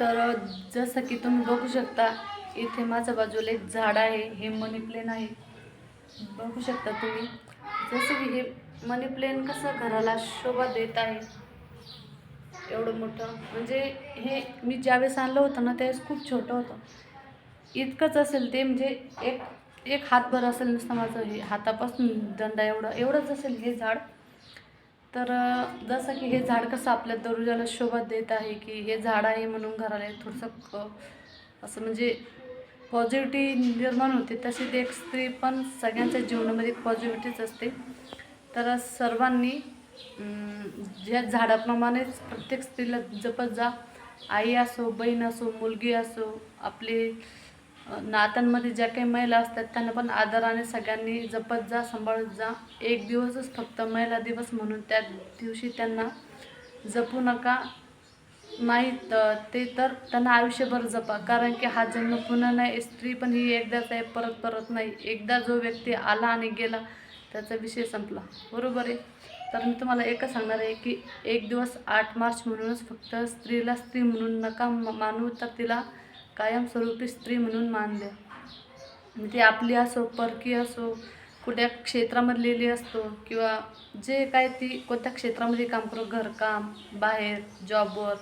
तर जसं की तुम्ही बघू शकता इथे माझ्या बाजूला एक झाड आहे हे मनी प्लेन आहे. बघू शकता तुम्ही. जसं की हे मनी प्लेन कसं घराला शोभा देत आहे. एवढं मोठं. म्हणजे हे मी ज्यावेळेस आणलं होतं ना त्यावेळेस खूप छोटं होतं. इतकंच असेल ते म्हणजे एक एक हातभर असेल नुसतं माझं हे हातापासून दंडा एवढं एवढंच असेल हे झाड. तर जसं की हे झाड कसं आपल्या दरुजाला शोभा देत आहे की हे झाड आहे म्हणून घराला थोडंसं असं म्हणजे पॉझिटिव्ह निर्माण होते. तशी ते एक स्त्री पण सगळ्यांच्या जीवनामध्ये पॉझिटिव्हिटीच असते. तर सर्वांनी ज्या झाडाप्रमाणेच प्रत्येक स्त्रीला जपत जा. आई असो बहीण असो मुलगी असो आपले नात्यांमध्ये ज्या काही महिला असतात त्यांना पण आदराने सगळ्यांनी जपत जा सांभाळत जा. एक दिवसच फक्त महिला दिवस म्हणून त्या दिवशी त्यांना जपू नका. नाही ते तर त्यांना आयुष्यभर जपा. कारण की हा जन्म पुन्हा नाही स्त्री पण ही एकदाच आहे परत परत नाही. एकदा जो व्यक्ती आला आणि गेला त्याचा विषय संपला. बरोबर आहे? तर मी तुम्हाला एकच सांगणार आहे की एक दिवस आठ मार्च म्हणूनच फक्त स्त्रीला स्त्री म्हणून नका मानू. तर तिला कायमस्वरूपी स्त्री म्हणून मानले. म्हणजे ती आपली असो परकी असो कुठल्या क्षेत्रामधलेली असतो किंवा जे काय ती कोणत्या क्षेत्रामध्ये काम करू घरकाम बाहेर जॉबवर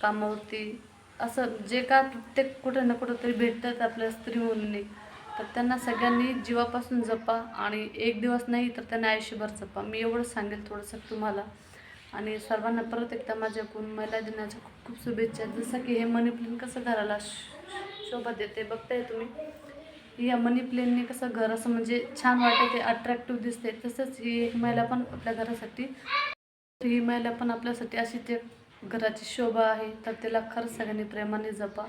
कामावरती असं जे का प्रत्येक कुठं ना कुठं तरी भेटतात आपल्या स्त्री मुलींनी तर त्यांना सगळ्यांनी जीवापासून जपा आणि एक दिवस नाही तर त्यांना आयुष्यभर जपा. मी एवढं सांगेल थोडंसं तुम्हाला. आणि सर्वांना परत एकदा माझ्याकडून महिला दिनाच्या खूप खूप शुभेच्छा. जसं की हे मनी प्लेन कसं घराला शोभा देते बघताय तुम्ही? या मनी प्लेनने कसं घर असं म्हणजे छान वाटते अट्रॅक्टिव्ह दिसते. तसंच ही एक महिला पण आपल्या घरासाठी ही महिला पण आपल्यासाठी अशी ते घराची शोभा आहे. तर तिला खरंच सगळ्यांनी प्रेमाने जपा.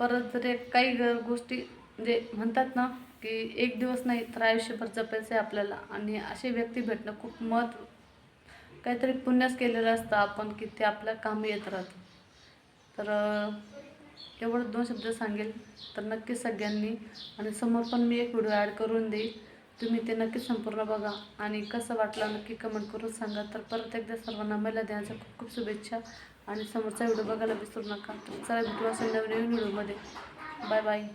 परत जर काही घर गोष्टी म्हणजे म्हणतात ना की एक दिवस नाही तर आयुष्यभर जपायचं आहे आपल्याला. आणि अशी व्यक्ती भेटणं खूप मत काहीतरी पुण्यास केलेलं असतं आपण की ते आपल्या कामी येत राहतं. तर एवढं दोन शब्द सांगेल तर नक्की सगळ्यांनी आणि समोर पण मी एक व्हिडिओ ॲड करून देईल. तुम्ही ते नक्की संपूर्ण बघा आणि कसं वाटलं नक्की कमेंट करून सांगा. तर परत एकदा सर्वांना महिला देण्याच्या खूप खूप शुभेच्छा आणि समोरचा व्हिडिओ बघायला विसरू नका. तर चला भेटू असं नवीन नवीन व्हिडिओमध्ये बाय बाय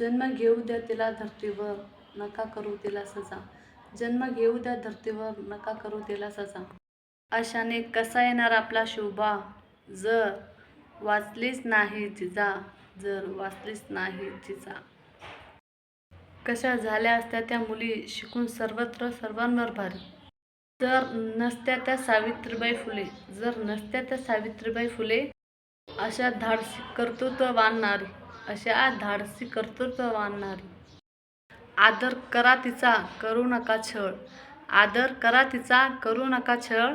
जन्म घेऊ द्या तिला धरतीवर नका करू तिला सजा. जन्म घेऊ द्या धरतीवर नका करू तिला सजा. अशाने कसा येणार आपला शोभा? जर वाचलीच नाही जिजा जर वाचलीच नाही जिजा. कशा झाल्या असत्या त्या मुली शिकून सर्वत्र सर्वांवर भारी. जर नसत्या त्या सावित्रीबाई फुले जर नसत्या त्या सावित्रीबाई फुले अशा धाडसी कर्तृत्व नारी. अशा धाडसी कर्तृत्ववान आदर करा तिचा करू नका छळ. आदर करा तिचा करू नका छळ.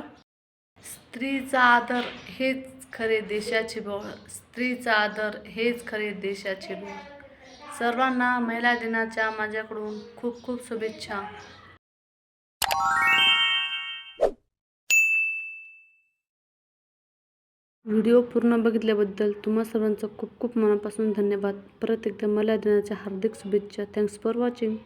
स्त्रीचा आदर हेच खरे देशाचे बळ. स्त्रीचा आदर हेच खरे देशाचे बळ. सर्वांना महिला दिनाच्या माझ्याकडून खूप खूप शुभेच्छा. व्हिडिओ पूर्ण बघितल्याबद्दल तुम्हा सर्वांचं खूप खूप मनापासून धन्यवाद. परत एकदा मला दिनाच्या हार्दिक शुभेच्छा. Thanks for watching